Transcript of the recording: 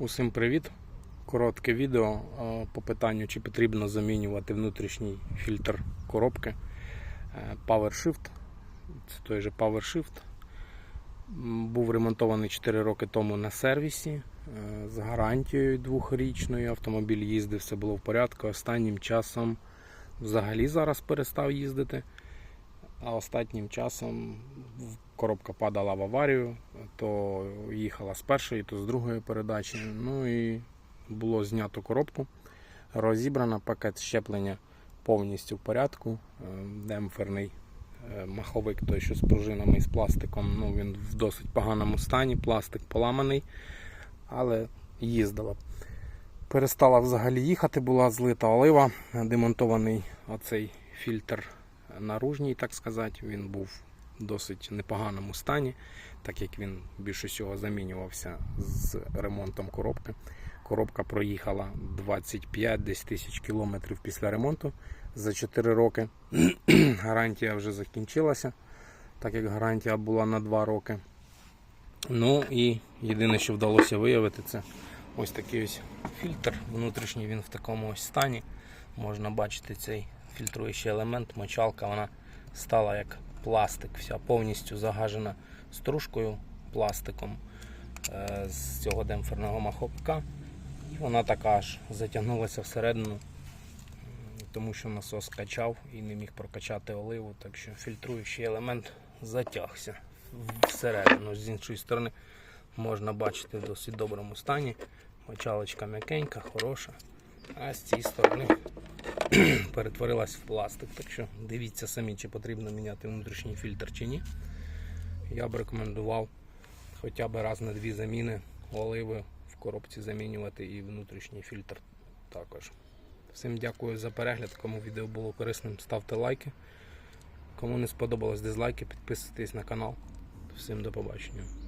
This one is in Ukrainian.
Усім привіт! Коротке відео е, по питанню, чи потрібно замінювати внутрішній фільтр коробки Е, PowerShift. Це той же PowerShift. Був ремонтований 4 роки тому на сервісі е, з гарантією двохрічною. Автомобіль їздив, все було в порядку. Останнім часом взагалі зараз перестав їздити. А останнім часом коробка падала в аварію, то їхала з першої, то з другої передачі. Ну і було знято коробку, розібрано пакет щеплення повністю в порядку. Е, Демпферний е, маховик, той, що з пружинами і з пластиком, ну він в досить поганому стані, пластик поламаний, але їздила. Перестала взагалі їхати, була злита олива, демонтований оцей фільтр наружній, так сказати. Він був досить непоганому стані, так як він більше всього замінювався з ремонтом коробки. Коробка проїхала 25 десь тисяч кілометрів після ремонту за 4 роки. гарантія вже закінчилася, так як гарантія була на 2 роки. Ну і єдине, що вдалося виявити, це ось такий ось фільтр. Внутрішній він в такому ось стані. Можна бачити цей фільтруючий елемент, мочалка, вона стала як пластик, вся повністю загажена стружкою, пластиком е, з цього демпферного маховика. І вона така аж затягнулася всередину, тому що насос качав і не міг прокачати оливу, так що фільтруючий елемент затягся всередину. З іншої сторони можна бачити в досить доброму стані. Мочалочка м'якенька, хороша. А з цієї сторони перетворилась в пластик. Так що дивіться самі, чи потрібно міняти внутрішній фільтр чи ні. Я б рекомендував хоча б раз на дві заміни оливи в коробці замінювати і внутрішній фільтр також. Всім дякую за перегляд. Кому відео було корисним, ставте лайки. Кому не сподобалось дизлайки, підписуйтесь на канал. Всім до побачення.